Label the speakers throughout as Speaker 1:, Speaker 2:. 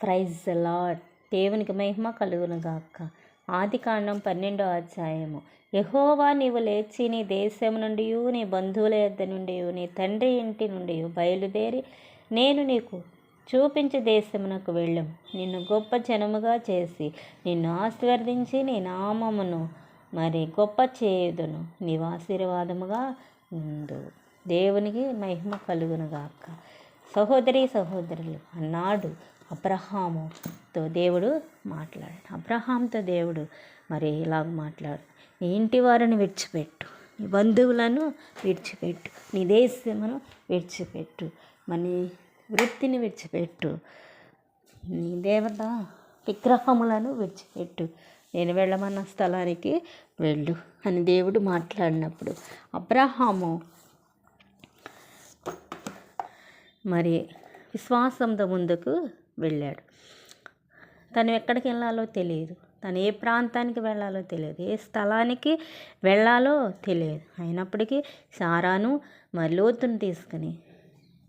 Speaker 1: Praise lord దేవునికి మహిమ కలుగును గాక ఆది కాండం పన్నెండో అధ్యాయము. యహోవా నీవు లేచి నీ దేశం నుండి నీ బంధువుల యొద్ద నుండి నీ తండ్రి ఇంటి నుండి బయలుదేరి నేను నీకు చూపించే దేశమునకు వెళ్ళం. నిన్ను గొప్ప జనముగా చేసి నిన్ను ఆశీర్వదించి నీ నామమును మరి గొప్ప చేయుదును. నీవు ఆశీర్వాదముగా ఉండు. దేవునికి మహిమ కలుగునుగాక. సహోదరి సహోదరులు అన్నాడు అబ్రహాముతో దేవుడు మాట్లాడాడు. అబ్రహాంతో దేవుడు మరి ఇలాగ మాట్లాడు. నీ ఇంటి వారిని విడిచిపెట్టు. నీ బంధువులను విడిచిపెట్టు. నీ దేశమును విడిచిపెట్టు. మరి వృత్తిని విడిచిపెట్టు. నీ దేవత విగ్రహములను విడిచిపెట్టు. నేను వెళ్ళమన్న స్థలానికి వెళ్ళు అని దేవుడు మాట్లాడినప్పుడు అబ్రహాము మరి విశ్వాసంతో ముందుకు వెళ్ళాడు. తను ఎక్కడికి వెళ్ళాలో తెలియదు. తను ఏ ప్రాంతానికి వెళ్ళాలో తెలియదు. ఏ స్థలానికి వెళ్ళాలో తెలియదు. అయినప్పటికీ సారాను మరి లోతును తీసుకుని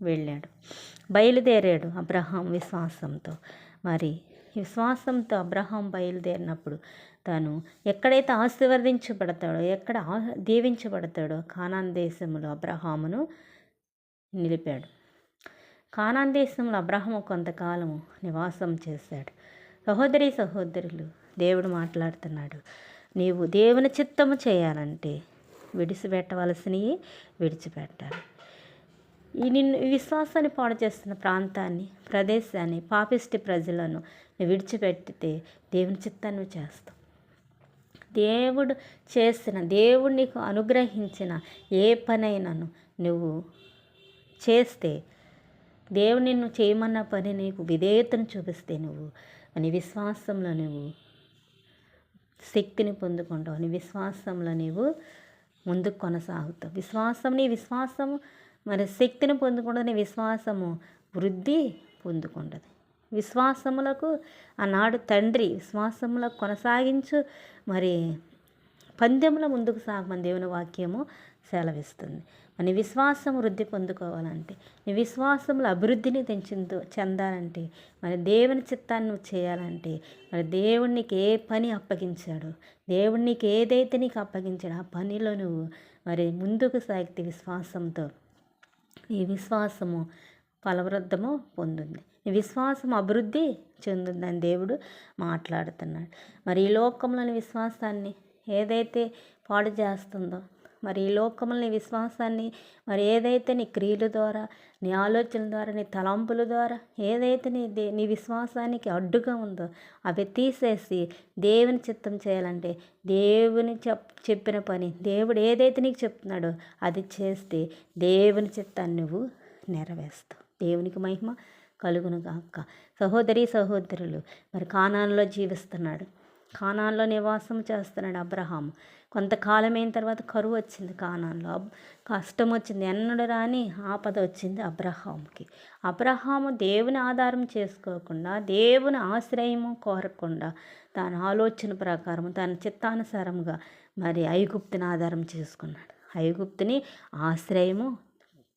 Speaker 1: వెళ్ళాడు. బయలుదేరాడు అబ్రహాం విశ్వాసంతో. మరి విశ్వాసంతో అబ్రహాం బయలుదేరినప్పుడు తను ఎక్కడైతే ఆశీర్వదించబడతాడో ఎక్కడ దీవించబడతాడో కానాన్ దేశంలో అబ్రహామును నిలిపాడు. కానాన్ దేశంలో అబ్రహము కొంతకాలము నివాసం చేశాడు. సహోదరి సహోదరులు దేవుడు మాట్లాడుతున్నాడు నీవు దేవుని చిత్తము చేయాలంటే విడిచిపెట్టవలసినవి విడిచిపెట్టాలి. ఈ నిన్ను విశ్వాసాన్ని పాడు చేస్తున్న ప్రాంతాన్ని ప్రదేశాన్ని పాపిష్టి ప్రజలను విడిచిపెట్టితే దేవుని చిత్తాన్ని చేస్తావు. దేవుడు చేసిన దేవుడు నీకు అనుగ్రహించిన ఏ పనైనాను నువ్వు చేస్తే దేవుడు నిన్ను చేయమన్న పని నీకు విధేయతను చూపిస్తే నువ్వు నీ విశ్వాసంలో నువ్వు శక్తిని పొందుకుంటావు. నీ విశ్వాసంలో నీవు ముందుకు కొనసాగుతావు. విశ్వాసం నీ విశ్వాసము మరి శక్తిని పొందుకుంటుంది నీ విశ్వాసము వృద్ధి పొందుకుంటుంది. విశ్వాసములకు ఆనాడు తండ్రి విశ్వాసములకు కొనసాగించు మరి పందెంలో ముందుకు సాగమని దేవుని వాక్యము సెలవిస్తుంది. మన విశ్వాసం వృద్ధి పొందుకోవాలంటే నీ విశ్వాసంలో అభివృద్ధిని తెంచిందో చెందాలంటే మరి దేవుని చిత్తాన్ని నువ్వు చేయాలంటే మరి దేవుడు నీకు ఏ పని అప్పగించాడు దేవుడు నీకు ఏదైతే నీకు అప్పగించాడు ఆ పనిలో నువ్వు మరి ముందుకు సాగితే విశ్వాసంతో ఈ విశ్వాసము ఫలవృద్ధము పొందుంది. నీ విశ్వాసం అభివృద్ధి చెందుందని దేవుడు మాట్లాడుతున్నాడు. మరి ఈ లోకంలోని విశ్వాసాన్ని ఏదైతే పాడు చేస్తుందో మరి ఈ లోకంలోని విశ్వాసాన్ని మరి ఏదైతే నీ క్రియల ద్వారా నీ ఆలోచనల ద్వారా నీ తలంపుల ద్వారా ఏదైతే నీ దే నీ విశ్వాసానికి అడ్డుగా ఉందో అవి తీసేసి దేవుని చిత్తం చేయాలంటే దేవుని చెప్ చెప్పిన పని దేవుడు ఏదైతే నీకు చెప్తున్నాడో అది చేస్తే దేవుని చిత్తాన్ని నువ్వు నెరవేరుస్తావు. దేవునికి మహిమ కలుగును గాక. సహోదరి సహోదరులు మరి కానాల్లో జీవిస్తున్నాడు. కానాల్లో నివాసం చేస్తున్నాడు అబ్రహాం కొంతకాలమైన తర్వాత కరువు వచ్చింది కానాన్లో. కష్టం వచ్చింది. ఎన్నడు రాని ఆపద వచ్చింది అబ్రహాంకి అబ్రహాము దేవుని ఆధారం చేసుకోకుండా దేవుని ఆశ్రయము కోరకుండా తన ఆలోచన ప్రకారం తన చిత్తానుసారంగా మరి ఐగుప్తుని ఆధారం చేసుకున్నాడు. ఐగుప్తుని ఆశ్రయము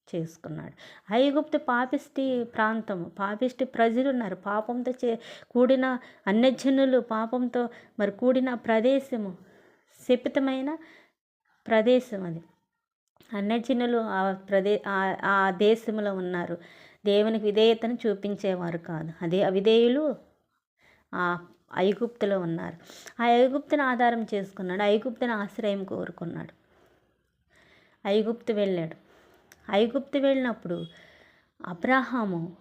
Speaker 1: చేసుకున్నాడు. ఐగుప్తు పాపిష్టి ప్రాంతము పాపిష్టి ప్రజలు ఉన్నారు పాపంతో చే కూడిన అన్యజనులు పాపంతో మరి కూడిన ప్రదేశము శపితమైన ప్రదేశం అది. అన్యజనులు ఆ ప్రదే ఆ దేశంలో ఉన్నారు. దేవునికి విధేయతను చూపించేవారు కాదు. అదే అవిధేయులు ఆ ఐగుప్తులో ఉన్నారు. ఆ ఐగుప్తుని ఆధారం చేసుకున్నాడు. ఐగుప్తుని ఆశ్రయం కోరుకున్నాడు. ఐగుప్తు వెళ్ళాడు. ఐగుప్తు వెళ్ళినప్పుడు అబ్రహాము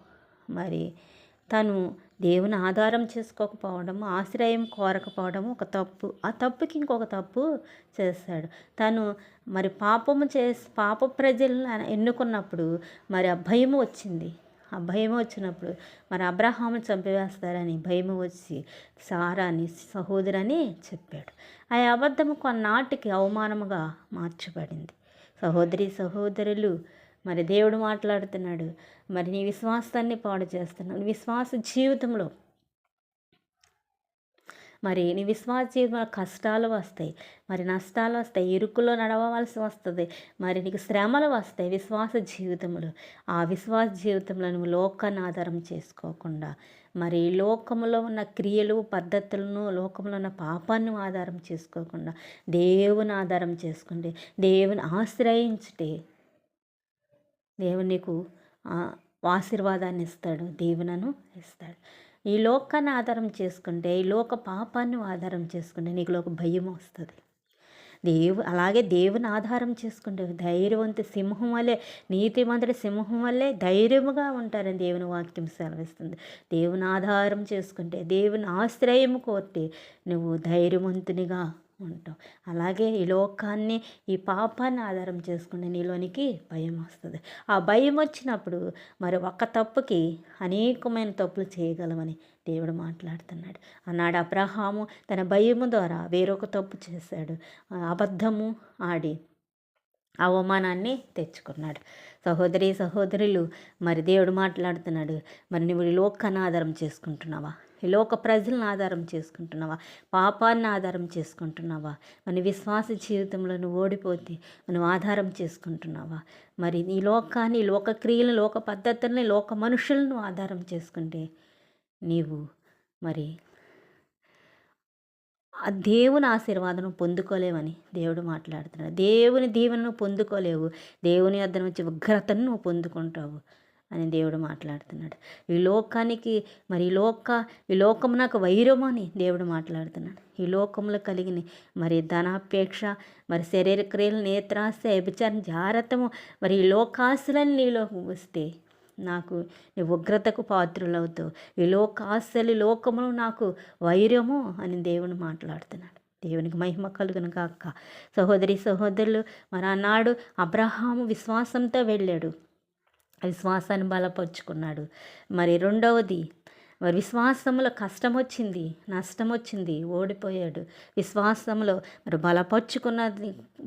Speaker 1: మరి తను దేవుని ఆధారం చేసుకోకపోవడం ఆశ్రయం కోరకపోవడం ఒక తప్పు. ఆ తప్పుకి ఇంకొక తప్పు చేస్తాడు. తను మరి పాపము చేసి పాప ప్రజలను ఎన్నుకున్నప్పుడు మరి ఆ భయం వచ్చింది. ఆ భయం వచ్చినప్పుడు మరి అబ్రహాము చంపివేస్తారని భయం వచ్చి సారాని సహోదరని చెప్పాడు. ఆ అబద్ధము కొన్నాటికి అవమానముగా మార్చబడింది. సహోదరి సహోదరులు మరి దేవుడు మాట్లాడుతున్నాడు. మరి నీ విశ్వాసాన్ని పాడు చేస్తున్నాడు. విశ్వాస జీవితంలో మరి నీ విశ్వాస జీవితంలో కష్టాలు వస్తాయి. మరి నష్టాలు వస్తాయి. ఇరుకులో నడవవలసి వస్తుంది. మరి నీకు శ్రమలు వస్తాయి విశ్వాస జీవితంలో. ఆ విశ్వాస జీవితంలో నువ్వు లోకాన్ని ఆధారం చేసుకోకుండా మరి లోకంలో ఉన్న క్రియలు పద్ధతులను లోకంలో ఉన్న పాపాన్ని ఆధారం చేసుకోకుండా దేవుని ఆధారం చేసుకుంటే దేవుని ఆశ్రయించుటే దేవుడు నీకు ఆశీర్వాదాన్ని ఇస్తాడు దీవెనను ఇస్తాడు. ఈ లోకాన్ని ఆధారం చేసుకుంటే ఈ లోక పాపాన్ని ఆధారం చేసుకుంటే నీకు ఒక భయం వస్తుంది. దేవు అలాగే దేవుని ఆధారం చేసుకుంటే ధైర్యవంత సింహం వల్లే నీతిమంతుడి సింహం వల్లే ధైర్యముగా ఉంటారని దేవుని వాక్యం సెలవిస్తుంది. దేవుని ఆధారం చేసుకుంటే దేవుని ఆశ్రయం కోరితే నువ్వు ధైర్యవంతునిగా ఉంటాం. అలాగే ఈ లోకాన్ని ఈ పాపాన్ని ఆధారం చేసుకునే నీలోనికి భయం వస్తుంది. ఆ భయం వచ్చినప్పుడు మరి ఒక్క తప్పుకి అనేకమైన తప్పులు చేయగలమని దేవుడు మాట్లాడుతున్నాడు. అన్నాడు అబ్రహాము తన భయము ద్వారా వేరొక తప్పు చేశాడు. అబద్ధము ఆడి అవమానాన్ని తెచ్చుకున్నాడు. సహోదరి సహోదరులు మరి దేవుడు మాట్లాడుతున్నాడు మరి నువ్వు లోకాన్ని ఆధారం చేసుకుంటున్నావా? లోక ప్రజలను ఆధారం చేసుకుంటున్నావా? పాపాన్ని ఆధారం చేసుకుంటున్నావా? మన విశ్వాస జీవితంలో నువ్వు ఓడిపోతే నువ్వు ఆధారం చేసుకుంటున్నావా? మరి ఈ లోకాన్ని లోక క్రియలను లోక పద్ధతుల్ని లోక మనుషులను ఆధారం చేసుకుంటే నీవు మరి ఆ దేవుని ఆశీర్వాదం పొందుకోలేవని దేవుడు మాట్లాడుతున్నాడు. దేవుని దీవెనను పొందుకోలేవు. దేవుని వద్ద వచ్చి ఉగ్రతను నువ్వు పొందుకుంటావు. అని దేవుడు మాట్లాడుతున్నాడు. ఈ లోకానికి మరి ఈ లోక ఈ లోకం నాకు వైరము అని దేవుడు మాట్లాడుతున్నాడు. ఈ లోకంలో కలిగిన మరి ధనాపేక్ష మరి శరీర క్రియలు నేత్రాశ వ్యభిచారం జారతము మరి ఈ లోకాసులని నీలో వస్తే నాకు నీ ఉగ్రతకు పాత్రులవుతూ ఈ లోకాశలి లోకమును నాకు వైరము అని దేవుడు మాట్లాడుతున్నాడు. దేవునికి మహిమ కలుగును కాక సహోదరి సహోదరులు మరి ఆనాడు అబ్రహాము విశ్వాసంతో వెళ్ళాడు. విశ్వాసాన్ని బలపరుచుకున్నాడు. మరి రెండవది మరి విశ్వాసంలో కష్టం వచ్చింది నష్టం వచ్చింది ఓడిపోయాడు. విశ్వాసంలో మరి బలపరుచుకున్న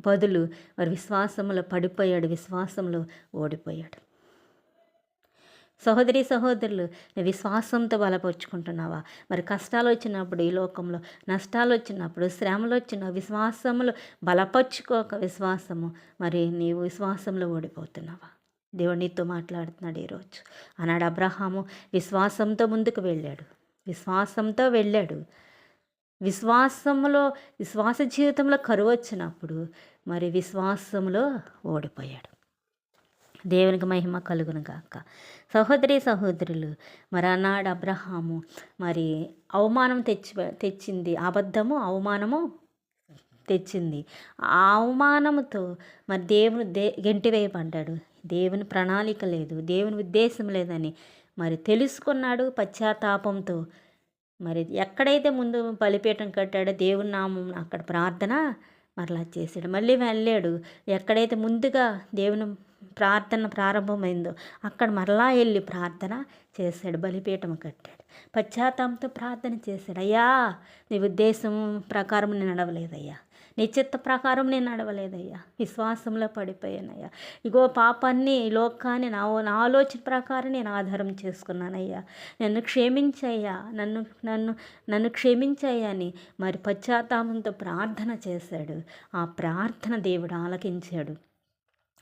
Speaker 1: బదులు మరి విశ్వాసంలో పడిపోయాడు విశ్వాసంలో ఓడిపోయాడు. సహోదరి సహోదరులు విశ్వాసంతో బలపరుచుకుంటున్నావా? మరి కష్టాలు వచ్చినప్పుడు ఈ లోకంలో నష్టాలు వచ్చినప్పుడు శ్రమలు వచ్చిన విశ్వాసములు బలపరుచుకోక విశ్వాసము మరి నీవు విశ్వాసంలో ఓడిపోతున్నావా? దేవుడు నీతో మాట్లాడుతున్నాడు ఈరోజు. అన్నాడు అబ్రహాము విశ్వాసంతో ముందుకు వెళ్ళాడు. విశ్వాసంతో వెళ్ళాడు. విశ్వాసంలో విశ్వాస జీవితంలో కరువు వచ్చినప్పుడు మరి విశ్వాసంలో ఓడిపోయాడు. దేవునికి మహిమ కలుగును గాక సహోదరి సహోదరులు మరి అన్నాడు అబ్రహాము మరి అవమానం తెచ్చి తెచ్చింది అబద్ధము అవమానము తెచ్చింది. ఆ అవమానంతో మరి దేవుని దే గెంటివేయబడ్డాడు. దేవుని ప్రణాళిక లేదు దేవుని ఉద్దేశం లేదని. మరి తెలుసుకున్నాడు పశ్చాత్తాపంతో. మరి ఎక్కడైతే ముందు బలిపీఠం కట్టాడో దేవుని నామం అక్కడ ప్రార్థన మరలా చేశాడు. మళ్ళీ వెళ్ళాడు. ఎక్కడైతే ముందుగా దేవుని ప్రార్థన ప్రారంభమైందో అక్కడ మరలా వెళ్ళి ప్రార్థన చేశాడు బలిపీఠం కట్టాడు. పశ్చాత్తాపంతో ప్రార్థన చేశాడు. అయ్యా నీ ఉద్దేశం ప్రకారం నేను నడవలేదయ్యా. నీ చిత్త ప్రకారం నేను నడవలేదయ్యా. విశ్వాసంలో పడిపోయానయ్యా. ఇగో పాపాన్ని లోకాన్ని నా నా ఆలోచన ప్రకారం నేను ఆధారం చేసుకున్నానయ్యా. నన్ను క్షమించయ్యా. నన్ను నన్ను నన్ను క్షమించయ్యా అని మరి పశ్చాత్తాపంతో ప్రార్థన చేశాడు. ఆ ప్రార్థన దేవుడు ఆలకించాడు.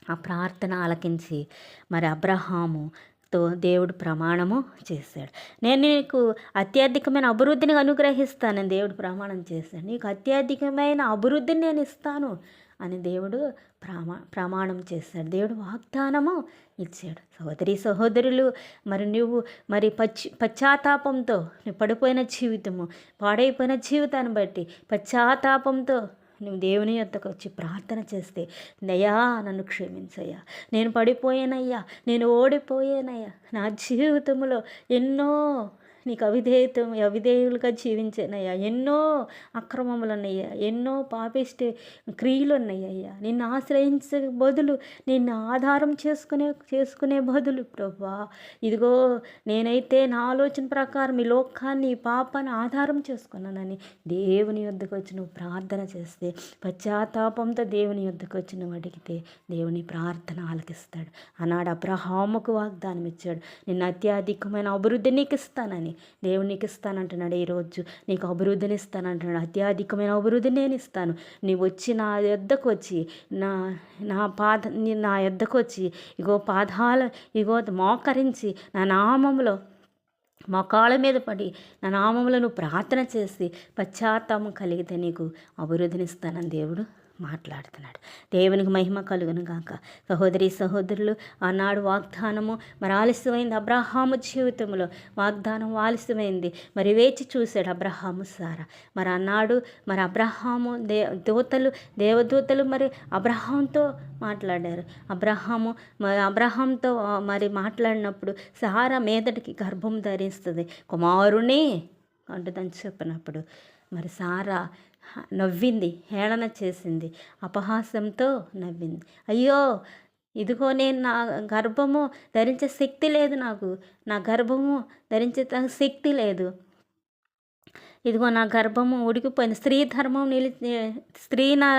Speaker 1: ఆ ప్రార్థన ఆలకించి మరి అబ్రహాము తో దేవుడు ప్రమాణము చేశాడు. నేను నీకు అత్యధికమైన అభివృద్ధిని అనుగ్రహిస్తానని దేవుడు ప్రమాణం చేశాడు. నీకు అత్యధికమైన అభివృద్ధిని నేను ఇస్తాను అని దేవుడు ప్రమా ప్రమాణం చేశాడు. దేవుడు వాగ్దానము ఇచ్చాడు. సహోదరి సహోదరులు మరి నువ్వు మరి పచ్చి పశ్చాత్తాపంతో నువ్వు పడిపోయిన జీవితము పాడైపోయిన జీవితాన్ని బట్టి పశ్చాత్తాపంతో నువ్వు దేవుని యొద్దకు వచ్చి ప్రార్థన చేస్తే నయా నన్ను క్షమించయ్యా. నేను పడిపోయానయ్యా. నేను ఓడిపోయానయ్యా. నా జీవితంలో ఎన్నో నీకు అవిధేయత అవిధేయులుగా జీవించానయ్యా. ఎన్నో అక్రమములు ఉన్నాయ్యా ఎన్నో పాపిష్టి క్రియలు ఉన్నాయ్యా నిన్ను ఆశ్రయించే బదులు నిన్ను ఆధారం చేసుకునే చేసుకునే బదులు ప్రభా. ఇదిగో నేనైతే నా ఆలోచన ప్రకారం ఈ లోకాన్ని ఈ పాపాన్ని ఆధారం చేసుకున్నానని దేవుని యొద్దకు వచ్చి నువ్వు ప్రార్థన చేస్తే పశ్చాత్తాపంతో దేవుని యొద్దకు వచ్చి నువ్వు అడిగితే దేవుని ప్రార్థన ఆలకిస్తాడు. ఆనాడు అబ్రహాముకు వాగ్దానం ఇచ్చాడు నిన్ను అత్యధికమైన అభివృద్ధి నీకు ఇస్తానని. అని దేవుడు నీకు ఇస్తానంటున్నాడు ఈరోజు. నీకు అభివృద్ధిని ఇస్తానంటున్నాడు అత్యధికమైన అభివృద్ధిని నేను ఇస్తాను. నీవు వచ్చి నా యొద్దకు వచ్చి నా నా పాద నీ- నా యొద్దకు వచ్చి ఇగో పాదాల ఇగో మోకరించి నా నామంలో మొకాళ్ళ మీద పడి నా నామములను నువ్వు ప్రార్థన చేసి పశ్చాత్తాపం కలిగితే నీకు అభివృద్ధినిస్తానని దేవుడు మాట్లాడుతున్నాడు. దేవునికి మహిమ కలుగును గాక. సహోదరి సహోదరులు ఆనాడు వాగ్దానము మరి ఆలస్యమైంది. అబ్రహాము జీవితంలో వాగ్దానం ఆలస్యమైంది. మరి వేచి చూశాడు అబ్రహాము సారా. మరి అన్నాడు మరి అబ్రహాము దే దూతలు దేవదూతలు మరి అబ్రహాంతో మాట్లాడారు. అబ్రహాము మరి అబ్రహాంతో మరి మాట్లాడినప్పుడు సారా మీదటికి గర్భం ధరిస్తుంది. కుమారుని అంటుందని చెప్పినప్పుడు మరి సారా నవ్వింది హేళన చేసింది అపహాసంతో నవ్వింది. అయ్యో! ఇదిగో నేను నా గర్భము ధరించే శక్తి లేదు నాకు. నా గర్భము ధరించే శక్తి లేదు. ఇదిగో నా గర్భము ఉడికిపోయింది. స్త్రీ ధర్మం నిలిచి స్త్రీ నా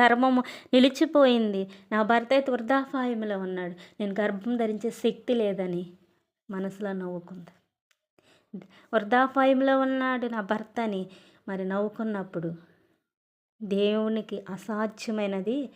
Speaker 1: ధర్మము నిలిచిపోయింది. నా భర్త అయితే వృద్ధాపాయంలో ఉన్నాడు. నేను గర్భం ధరించే శక్తి లేదని మనసులో నవ్వుకుంది. వృద్ధాపాయంలో ఉన్నాడు నా భర్తని. మరి నవ్వుకున్నప్పుడు దేవునికి అసాధ్యమైనది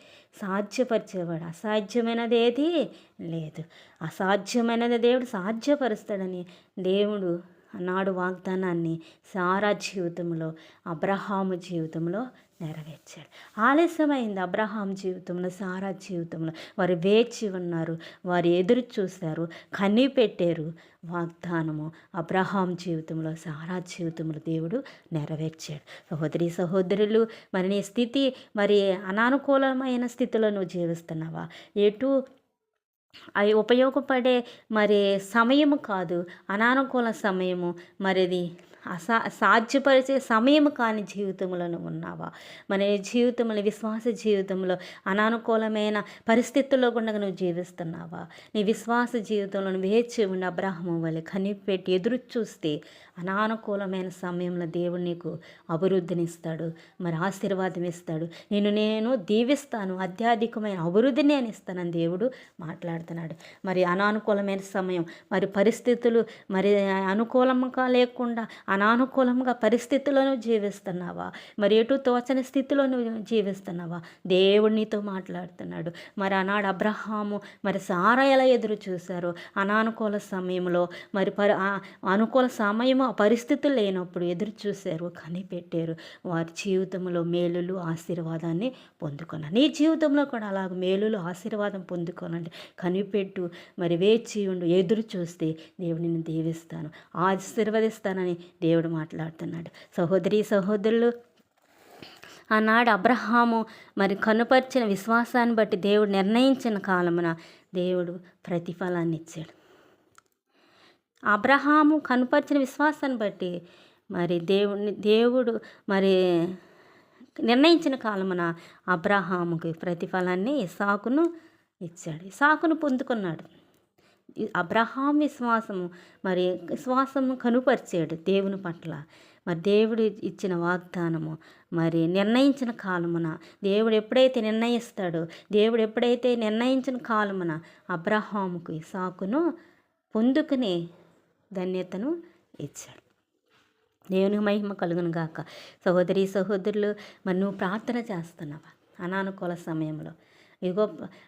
Speaker 1: సాధ్యపరిచేవాడు. అసాధ్యమైనది ఏది? లేదు. అసాధ్యమైనది దేవుడు సాధ్యపరుస్తాడని దేవుడు నాడు వాగ్దానాన్ని సారా జీవితంలో అబ్రహాము జీవితంలో నెరవేర్చాడు. ఆలస్యమైంది అబ్రహాం జీవితంలో సారా జీవితంలో. వారు వేచి ఉన్నారు వారు ఎదురు చూశారు కనిపెట్టారు పెట్టారు వాగ్దానము. అబ్రహాం జీవితంలో సారా జీవితంలో దేవుడు నెరవేర్చాడు. సహోదరి సహోదరులు మరి నీ స్థితి మరి అనానుకూలమైన స్థితిలో నువ్వు జీవిస్తున్నావా? ఎటు అవి ఉపయోగపడే మరి సమయము కాదు అనానుకూల సమయము. మరిది అసా సాధ్యపరిచే సమయం కాని జీవితములను ఉన్నావా? మన జీవితంలో విశ్వాస జీవితంలో అనానుకూలమైన పరిస్థితుల్లో కూడా నువ్వు జీవిస్తున్నావా? నీ విశ్వాస జీవితంలో నువ్వు వేచి ఉండి అబ్రాహ్మం వల్ల కనిపెట్టి ఎదురు చూస్తే అనానుకూలమైన సమయంలో దేవుడు నీకు అభివృద్ధిని ఇస్తాడు మరి ఆశీర్వాదం ఇస్తాడు నేను నేను దీవిస్తాను అత్యాధికమైన అభివృద్ధిని నేను ఇస్తానని దేవుడు మాట్లాడుతున్నాడు. మరి అనానుకూలమైన సమయం మరి పరిస్థితులు మరి అనుకూలంగా లేకుండా అనానుకూలంగా పరిస్థితులను జీవిస్తున్నావా? మరి ఎటు తోచని స్థితిలో నువ్వు జీవిస్తున్నావా? దేవుడు నీతో మాట్లాడుతున్నాడు. మరి ఆనాడు అబ్రహాము మరి సారా ఎలా ఎదురు చూశారు? అనానుకూల సమయంలో మరి పరి అనుకూల సమయము పరిస్థితులు లేనప్పుడు ఎదురు చూశారు కనిపెట్టారు. వారి జీవితంలో మేలులు ఆశీర్వాదాన్ని పొందుకున్నారు. నీ జీవితంలో కూడా అలాగ మేలులు ఆశీర్వాదం పొందుకోనండి. కనిపెట్టు మరి వేచి ఉండు. ఎదురు చూస్తే దేవుడిని దీవిస్తాను. ఆశీర్వదిస్తానని దేవుడు మాట్లాడుతున్నాడు. సహోదరి సహోదరులు ఆనాడు అబ్రహాము మరి కనుపరిచిన విశ్వాసాన్ని బట్టి దేవుడు నిర్ణయించిన కాలమున దేవుడు ప్రతిఫలాన్ని ఇచ్చాడు. అబ్రహాము కనుపరిచిన విశ్వాసాన్ని బట్టి మరి దేవుడిని దేవుడు మరి నిర్ణయించిన కాలమున అబ్రహాముకి ప్రతిఫలాన్ని ఇసాకును ఇచ్చాడు. ఇసాకును పొందుకున్నాడు. అబ్రహాం విశ్వాసము మరి విశ్వాసము కనుపరిచాడు దేవుని పట్ల. మరి దేవుడు ఇచ్చిన వాగ్దానము మరి నిర్ణయించిన కాలమున దేవుడు ఎప్పుడైతే నిర్ణయిస్తాడో దేవుడు ఎప్పుడైతే నిర్ణయించిన కాలమున అబ్రహాముకు ఇసాకును పొందుకునే ధన్యతను ఇచ్చాడు. దేవునికి మహిమ కలుగును గాక. సహోదరి సహోదరులు మరి నువ్వు ప్రార్థన చేస్తున్నావా? అనానుకూల సమయంలో ఇదిగో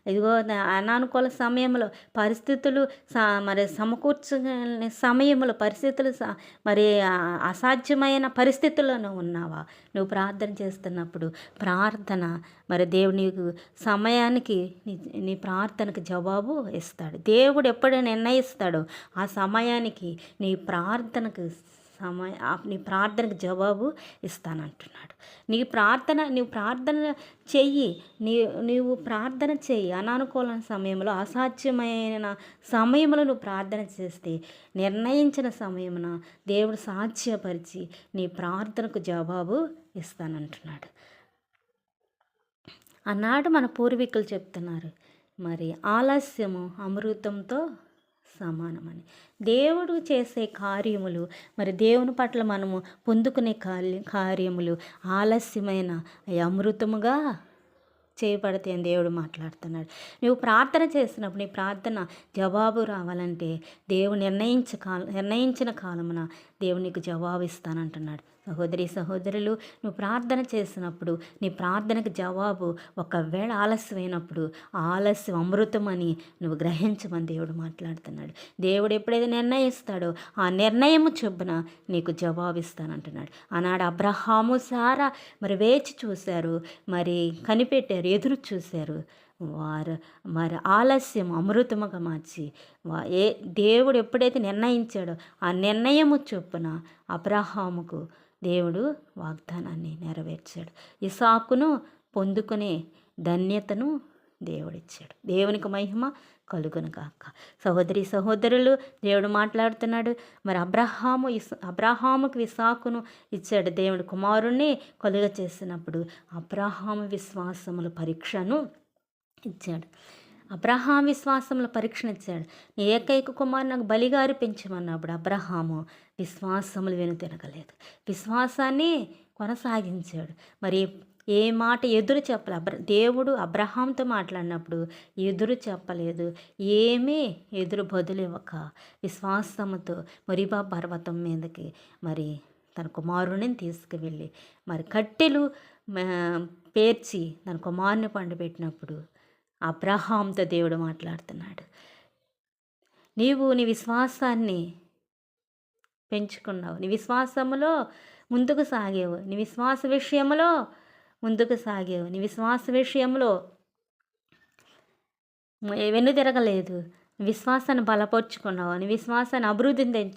Speaker 1: ఇదిగో అనానుకూల సమయంలో పరిస్థితులు స- మరి సమకూర్చని సమయంలో పరిస్థితులు స- మరి అసాధ్యమైన పరిస్థితుల్లోనూ ఉన్నావా? నువ్వు ప్రార్థన చేస్తున్నప్పుడు ప్రార్థన మరి దేవుడు నీకు సమయానికి నీ నీ ప్రార్థనకు జవాబు ఇస్తాడు. దేవుడు ఎప్పుడు నిర్ణయిస్తాడో ఆ సమయానికి నీ ప్రార్థనకు సమయ నీ ప్రార్థనకు జవాబు ఇస్తానంటున్నాడు. నీ ప్రార్థన నీవు ప్రార్థన చెయ్యి. నీ నీవు ప్రార్థన చెయ్యి. అనానుకూల సమయంలో అసాధ్యమైన సమయంలో నువ్వు ప్రార్థన చేస్తే నిర్ణయించిన సమయమున దేవుడు సాధ్యపరిచి నీ ప్రార్థనకు జవాబు ఇస్తానంటున్నాడు. అన్నాడు మన పూర్వీకులు చెప్తున్నారు. మరి ఆలస్యము అమృతంతో సమానమని. దేవుడు చేసే కార్యములు మరి దేవుని పట్ల మనము పొందుకునే కార్య కార్యములు ఆలస్యమైన అమృతముగా చేయబడితే అని దేవుడు మాట్లాడుతున్నాడు. నువ్వు ప్రార్థన చేసినప్పుడు నీ ప్రార్థన జవాబు రావాలంటే దేవుడు నిర్ణయించ కాలం నిర్ణయించిన కాలమున దేవుడు నీకు జవాబు ఇస్తానంటున్నాడు. సహోదరి సహోదరులు నువ్వు ప్రార్థన చేసినప్పుడు నీ ప్రార్థనకు జవాబు ఒకవేళ ఆలస్యమైనప్పుడు ఆలస్యం ఆలస్యం అమృతమని నువ్వు గ్రహించమని దేవుడు మాట్లాడుతున్నాడు. దేవుడు ఎప్పుడైతే నిర్ణయిస్తాడో ఆ నిర్ణయము చొప్పున నీకు జవాబిస్తానంటున్నాడు. ఆనాడు అబ్రహాము సారా మరి వేచి చూశారు మరి కనిపెట్టారు ఎదురు చూశారు. వారు మరి ఆలస్యం అమృతముగా మార్చి వా ఏ దేవుడు ఎప్పుడైతే నిర్ణయించాడో ఆ నిర్ణయము చొప్పున అబ్రహాముకు దేవుడు వాగ్దానాన్ని నెరవేర్చాడు. ఇసాకును పొందుకునే ధన్యతను దేవుడిచ్చాడు. దేవునికి మహిమ కలుగును కాక సహోదరి సహోదరులు దేవుడు మాట్లాడుతున్నాడు. మరి అబ్రహాము ఇస్ అబ్రహాముకు విశాఖను ఇచ్చాడు దేవుడు కుమారుణ్ణి కలుగ చేసినప్పుడు అబ్రహాము విశ్వాసముల పరీక్షను ఇచ్చాడు. అబ్రహాం విశ్వాసంలో పరీక్షణ ఇచ్చాడు. నీ ఏకైక కుమారు నాకు బలిగా అర్పించమన్నప్పుడు అబ్రహాము. విశ్వాసములు వెను తినగలేదు. విశ్వాసాన్ని కొనసాగించాడు. మరి ఏ మాట ఎదురు చెప్పలే? అబ్ర దేవుడు అబ్రహాంతో మాట్లాడినప్పుడు ఎదురు చెప్పలేదు. ఏమీ ఎదురు బదులు ఇవ్వక విశ్వాసముతో మరిబా పర్వతం మీదకి మరి తన కుమారుని తీసుకువెళ్ళి మరి కట్టెలు పేర్చి తన కుమారుని పండుపెట్టినప్పుడు అబ్రహాంతో దేవుడు మాట్లాడుతున్నాడు. నీవు నీ విశ్వాసాన్ని పెంచుకున్నావు. నీ విశ్వాసములో ముందుకు సాగేవు. నీ విశ్వాస విషయంలో ముందుకు సాగేవు. నీ విశ్వాస విషయంలో వెన్ను తిరగలేదు విశ్వాసాన్ని బలపరుచుకున్నావు. నీ విశ్వాసాన్ని అభివృద్ధిని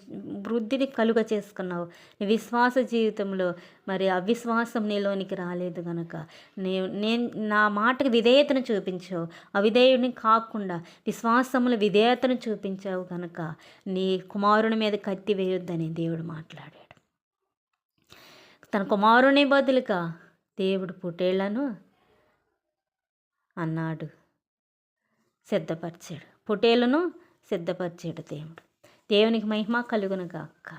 Speaker 1: వృద్ధిని కలుగ చేసుకున్నావు. నీ విశ్వాస జీవితంలో మరి అవిశ్వాసం నీలోనికి రాలేదు గనక. నే నేను నా మాటకు విధేయతను చూపించావు. అవిధేయుడిని కాకుండా విశ్వాసముల విధేయతను చూపించావు గనక. నీ కుమారుని మీద కత్తి వేయొద్దని దేవుడు మాట్లాడాడు. తన కుమారుని బదులుగా దేవుడు పుట్టేళ్ళను అన్నాడు. సిద్ధపరిచాడు. పుటేలను సిద్ధపరిచాడు దేవుడు. దేవునికి మహిమ కలుగునుగాక.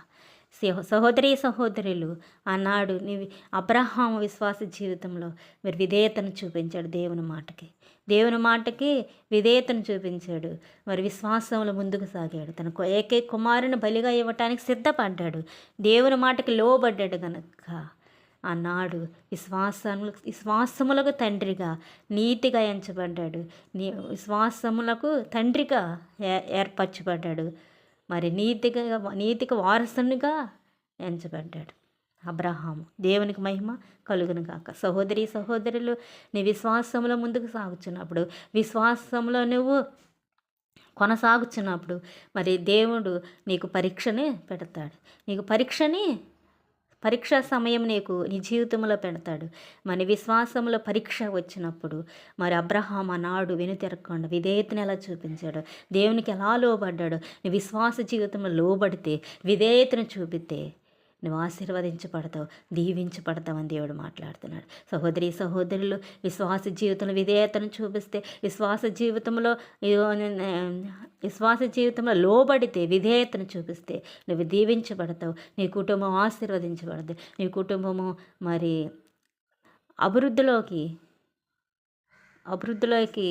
Speaker 1: సహోదరి సహోదరులు ఆనాడు నీవి అబ్రహాం విశ్వాస జీవితంలో మీరు విధేయతను చూపించాడు దేవుని మాటకి. దేవుని మాటకి విధేయతను చూపించాడు. మరి విశ్వాసంలో ముందుకు సాగాడు. తన ఏకే ఏకై కుమారుని బలిగా ఇవ్వటానికి సిద్ధపడ్డాడు. దేవుని మాటకి లోబడ్డాడు గనక ఆనాడు విశ్వాసములు విశ్వాసములకు తండ్రిగా నీతిగా ఎంచబడ్డాడు. నీ విశ్వాసములకు తండ్రిగా ఏ ఏర్పరచబడ్డాడు. మరి నీతిగా నీతికి వారసునిగా ఎంచబడ్డాడు అబ్రహాము. దేవునికి మహిమ కలుగును కాక సహోదరి సహోదరులు నీ విశ్వాసంలో ముందుకు సాగుచున్నప్పుడు విశ్వాసంలో నువ్వు కొనసాగుచున్నప్పుడు మరి దేవుడు నీకు పరీక్షని పెడతాడు. నీకు పరీక్షని పరీక్షా సమయం నీకు నీ జీవితంలో పెడతాడు. మన విశ్వాసంలో పరీక్ష వచ్చినప్పుడు మరి అబ్రహాం అనాడు వెనుతిరగకుండా విధేయతను ఎలా చూపించాడు? దేవునికి ఎలా లోబడ్డాడు? నీ విశ్వాస జీవితంలో లోబడితే విధేయతను చూపితే నువ్వు ఆశీర్వదించబడతావు దీవించబడతావు అని దేవుడు మాట్లాడుతున్నాడు. సహోదరి సహోదరులు విశ్వాస జీవితంలో విధేయతను చూపిస్తే విశ్వాస జీవితంలో విశ్వాస జీవితంలో లోబడితే విధేయతను చూపిస్తే నువ్వు దీవించబడతావు నీ కుటుంబం ఆశీర్వదించబడదు నీ కుటుంబము మరి అభివృద్ధిలోకి అభివృద్ధిలోకి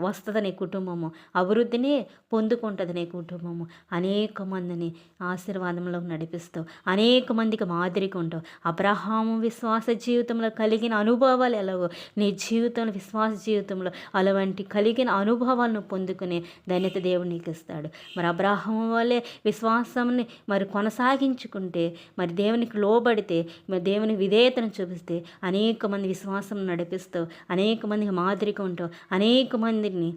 Speaker 1: వస్తుంది నీ కుటుంబము. అభివృద్ధిని పొందుకుంటుంది నీ కుటుంబము. అనేక మందిని ఆశీర్వాదంలోకి నడిపిస్తావు అనేక మందికి మాదిరిగా ఉంటావు అబ్రహాము విశ్వాస జీవితంలో కలిగిన అనుభవాలు ఎలాగో నీ జీవితంలో విశ్వాస జీవితంలో అలాంటి కలిగిన అనుభవాలను పొందుకునే ధన్యత దేవుడు నీకు ఇస్తాడు. మరి అబ్రహాము వల్లే విశ్వాసాన్ని మరి కొనసాగించుకుంటే మరి దేవునికి లోబడితే మరి దేవుని విధేయతను చూపిస్తే అనేక మంది విశ్వాసం నడిపిస్తావు అనేక మందికి మాదిరిగా ఉంటావు అనేక మందిని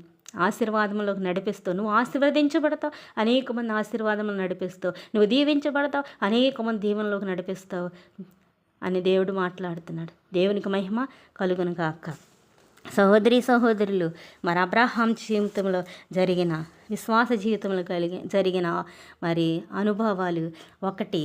Speaker 1: ఆశీర్వాదములకు నడిపిస్తావు నువ్వు ఆశీర్వదించబడతావు అనేక మంది ఆశీర్వాదములు నడిపిస్తావు నువ్వు దీవించబడతావు అనేక మంది దీవెనలోకి నడిపిస్తావు అని దేవుడు మాట్లాడుతున్నాడు. దేవునికి మహిమ కలుగును కాక సహోదరి సహోదరులు మరి అబ్రహాం జీవితంలో జరిగిన విశ్వాస జీవితంలో కలిగి జరిగిన మరి అనుభవాలు ఒకటి.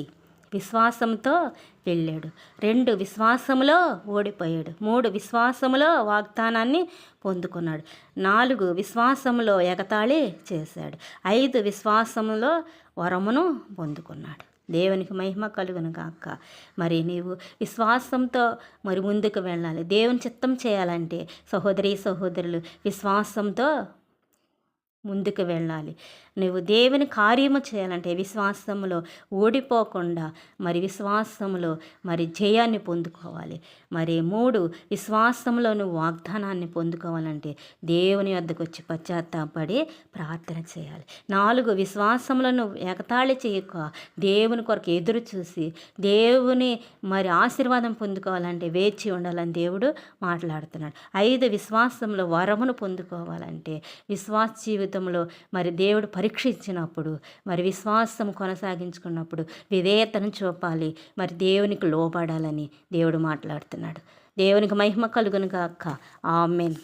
Speaker 1: విశ్వాసంతో వెళ్ళాడు. రెండు విశ్వాసములో ఓడిపోయాడు. మూడు విశ్వాసములో వాగ్దానాన్ని పొందుకున్నాడు. నాలుగు విశ్వాసములో ఎగతాళి చేశాడు. ఐదు విశ్వాసములో వరమును పొందుకున్నాడు. దేవునికి మహిమ కలుగును కాక మరి నీవు విశ్వాసంతో మరి ముందుకు వెళ్ళాలి. దేవుని చిత్తం చేయాలంటే సహోదరి సహోదరులు విశ్వాసంతో ముందుకు వెళ్ళాలి. నువ్వు దేవుని కార్యము చేయాలంటే విశ్వాసములో ఓడిపోకుండా మరి విశ్వాసములో మరి జయాన్ని పొందుకోవాలి. మరి మూడు విశ్వాసంలో నువ్వు వాగ్దానాన్ని పొందుకోవాలంటే దేవుని వద్దకు వచ్చి పశ్చాత్తాపడి ప్రార్థన చేయాలి. నాలుగు విశ్వాసంలో నువ్వు ఎగతాళి చేయక దేవుని కొరకు ఎదురు చూసి దేవుని మరి ఆశీర్వాదం పొందుకోవాలంటే వేచి ఉండాలని దేవుడు మాట్లాడుతున్నాడు. ఐదు విశ్వాసంలో వరమును పొందుకోవాలంటే విశ్వాస జీవితంలో మరి దేవుడు పరీక్షించినప్పుడు మరి విశ్వాసం కొనసాగించుకున్నప్పుడు విధేయతను చూపాలి. మరి దేవునికి లోపడాలని దేవుడు మాట్లాడుతున్నాడు. దేవునికి మహిమ కలుగును గాక ఆమెన్.